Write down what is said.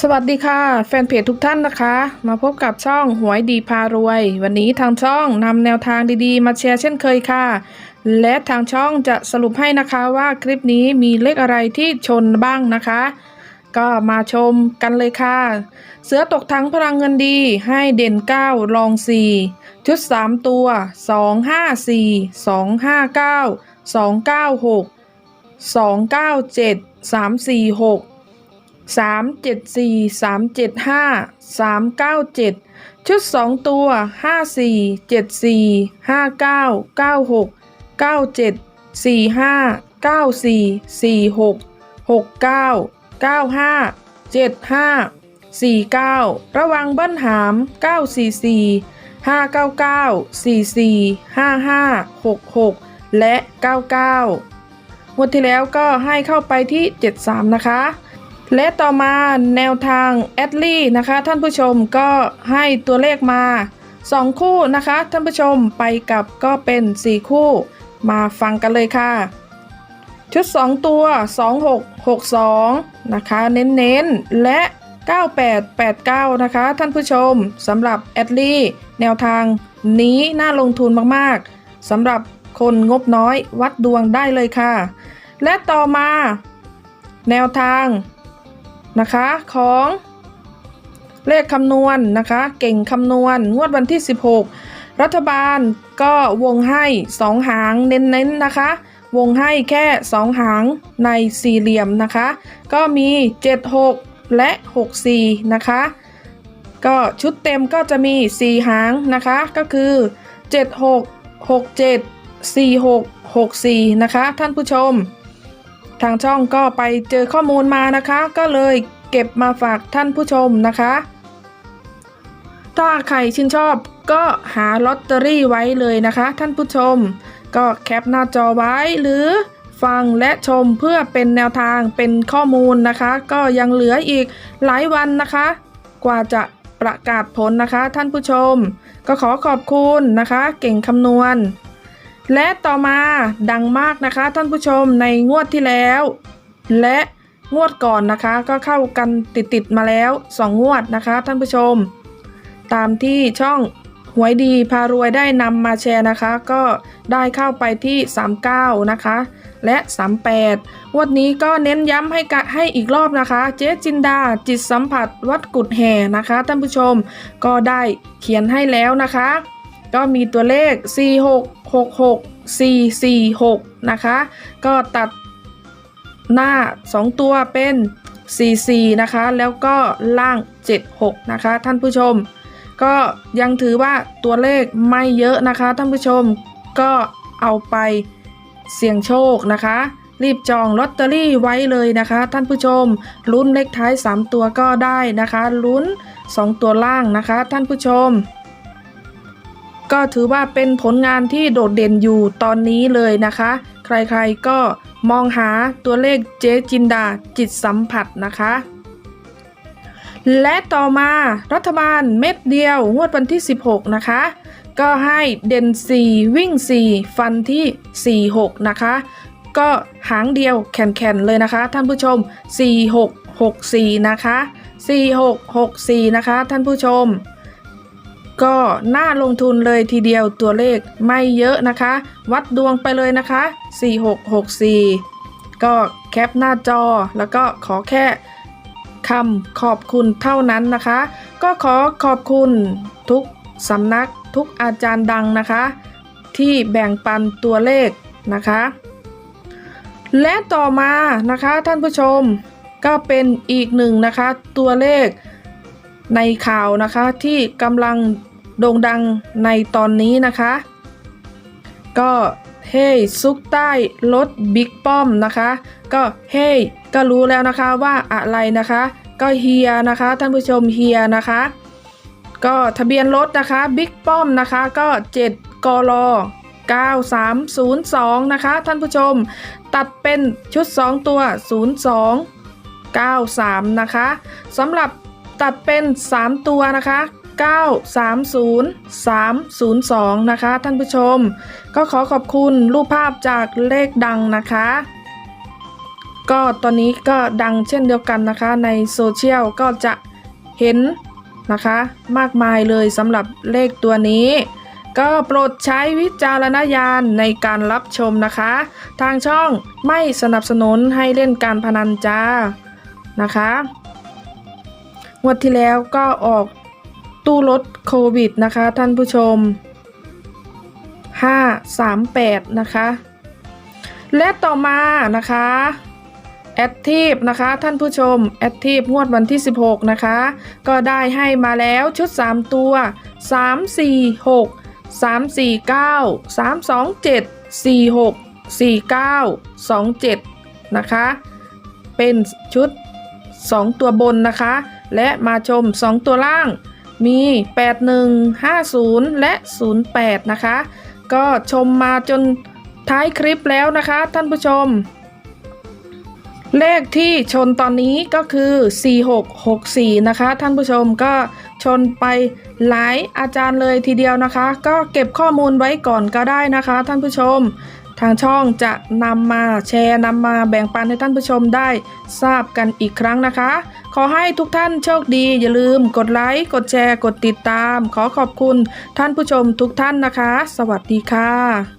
สวัสดีค่ะ แฟนเพจทุกท่านนะคะ มาพบกับช่องหวยดีพารวย วันนี้ทางช่องนำแนวทางดีๆ มาแชร์เช่นเคยค่ะ และทางช่องจะสรุปให้นะคะว่าคลิปนี้มีเลขอะไรที่ชนบ้างนะคะ ก็มาชมกันเลยค่ะ เสือตกทั้งพลังเงินดีให้เด่น 9 รอง 4 ชุด 3 ตัว 254 259 296 297 346 สามเจ็ดสี่สามเจ็ดห้าสามเก้าเจ็ดชุดสองตัวห้าสี่เจ็ดสี่ห้าเก้าเก้าหกเก้าเจ็ดสี่ห้าเก้าสี่สี่หกหกเก้าเก้าห้าเจ็ดห้าสี่เก้าระวังเบิ้ลหามเก้าสี่สี่ห้าเก้าเก้าสี่สี่ห้าห้าหกหกและเก้าเก้างวดที่แล้วก็ให้เข้าไปที่เจ็ดสามนะคะ และต่อมาแนวทางแอดลี่นะคะท่านผู้ชมก็ให้ตัวเลขมา 2 คู่นะคะท่านผู้ชมไปกับก็เป็น 4 คู่ มาฟังกันเลยค่ะ ชุด 2 ตัว 2662 นะคะเน้นๆ และ 9889 นะคะท่านผู้ชมสำหรับแอดลี่แนวทางนี้น่าลงทุนมากๆสำหรับคนงบน้อยวัดดวงได้เลยค่ะ และต่อมา แนวทาง นะคะของเลขคำนวณนนะคะ เก่งคำนวณ งวดวันที่ 16 รัฐบาลก็วงให้ 2 หางเน้นๆนะคะ วงให้แค่ 2 หางในสี่เหลี่ยมนะคะ ก็มี 76 และ 64 นะคะ ก็ชุดเต็มก็จะมี 4 หางนะคะ ก็คือ 76 67 46 64 นะคะ ท่านผู้ชม ทางช่องก็ไปเจอข้อมูลมานะคะ ก็เลยเก็บมาฝากท่านผู้ชมนะคะ ถ้าใครชื่นชอบก็หาลอตเตอรี่ไว้เลยนะคะ ท่านผู้ชม ก็แคปหน้าจอไว้หรือฟังและชมเพื่อเป็นแนวทางเป็นข้อมูลนะคะ ก็ยังเหลืออีกหลายวันนะคะ กว่าจะประกาศผลนะคะ ท่านผู้ชม ก็ขอขอบคุณนะคะ เก่งคำนวณ และต่อมาดังมากนะคะท่านผู้ชมในงวดที่แล้ว และงวดก่อนนะคะก็เข้ากันติดๆมาแล้ว 2 งวดนะคะท่านผู้ชม ตามที่ช่องหวยดีพารวยได้นำมาแชร์นะคะ ก็ได้เข้าไปที่ 39 นะคะ และ 38 วันนี้ก็เน้นย้ำให้กะให้อีกรอบนะคะ เจ๊จินดาจิตสัมผัสวัดกุดแห่นะคะท่านผู้ชมก็ได้เขียนให้แล้วนะคะ ก็มีตัวเลข 46 446 นะคะ ก็ตัดหน้า 2 ตัวเป็น 44 นะคะ แล้วก็ล่าง 76 นะคะ ท่านผู้ชม ก็ยังถือว่าตัวเลขไม่เยอะนะคะ ท่านผู้ชมก็เอาไปเสี่ยงโชคนะคะ รีบจองลอตเตอรี่ไว้เลยนะคะ ท่านผู้ชมลุ้นเลขท้าย 3 ตัวก็ได้นะคะลุ้น 2 ตัวล่างนะคะ ท่านผู้ชม ก็ถือว่าเป็นผลงานที่โดดเด่นอยู่ตอนนี้เลยนะคะ ใครๆก็มองหาตัวเลขเจ๊จินดาจิตสัมผัสนะคะ และต่อมารัฐบาลเม็ดเดียวงวดวันที่ 16 นะคะ ก็ให้เด่น 4 วิ่ง 4 ฟันที่ 46 นะคะ ก็หางเดียวแข็นๆเลยนะคะ ท่านผู้ชม 4664 นะคะ 4664 นะคะ ท่านผู้ชม ก็น่าลงทุนเลยทีเดียวตัวเลขไม่เยอะนะคะ วัดดวงไปเลยนะคะ 4664 ก็แคปหน้าจอแล้วก็ขอแค่คำขอบคุณเท่านั้นนะคะ ก็ขอขอบคุณทุกสำนักทุกอาจารย์ดังนะคะ ที่แบ่งปันตัวเลขนะคะ และต่อมานะคะท่านผู้ชมก็เป็นอีกหนึ่งนะคะตัวเลขในข่าวนะคะที่กำลัง โด่งดังในตอนนี้นะคะ ก็เฮ้ยซุกใต้รถบิ๊กป้อมนะคะ ก็เฮ้ยก็รู้แล้วนะคะว่าอะไรนะคะ ก็เฮียนะคะท่านผู้ชมเฮียนะคะ ก็ทะเบียนรถนะคะบิ๊กป้อมนะคะก็ 7กล9302 นะคะ ท่านผู้ชม ตัดเป็นชุด 2 ตัว 02 93 นะคะสำหรับตัดเป็น 3 ตัวนะคะ 930 302 นะคะ ท่านผู้ชม ก็ขอขอบคุณรูปภาพจากเลขดังนะคะ ก็ตอนนี้ก็ดังเช่นเดียวกันนะคะ ในโซเชียลก็จะเห็นนะคะ มากมายเลยสำหรับเลขตัวนี้ ก็โปรดใช้วิจารณญาณในการรับชมนะคะ ทางช่องไม่สนับสนุนให้เล่นการพนันจ้านะคะงวดที่แล้วก็ออก ตู้ลดโควิดนะคะท่านผู้ชม 538 นะคะ และต่อมานะคะแอ t ทีฟนะคะท่านผู้ชมแอ t ทีฟงวดวันที่ 16 นะคะ ก็ได้ให้มาแล้วชุด 3 ตัว 3 4 6 3 4 9 3 2 7 4 6 4 9 2 7 นะคะ เป็นชุด 2 ตัวบนนะคะ และมาชม 2 ตัวล่าง มี 81 50 และ 08 นะคะ ก็ชมมาจนท้ายคลิปแล้วนะคะท่านผู้ชม เลขที่ชนตอนนี้ก็คือ 4664 นะคะ ท่านผู้ชมก็ชนไปหลายอาจารย์เลยทีเดียวนะคะ ก็เก็บข้อมูลไว้ก่อนก็ได้นะคะ ท่านผู้ชม ทางช่องจะนำมาแชร์นำมาแบ่งปันให้ท่านผู้ชมได้ทราบกันอีกครั้งนะคะ ขอให้ทุกท่านโชคดี อย่าลืมกดไลค์กดแชร์กดติดตาม ขอขอบคุณท่านผู้ชมทุกท่านนะคะ สวัสดีค่ะ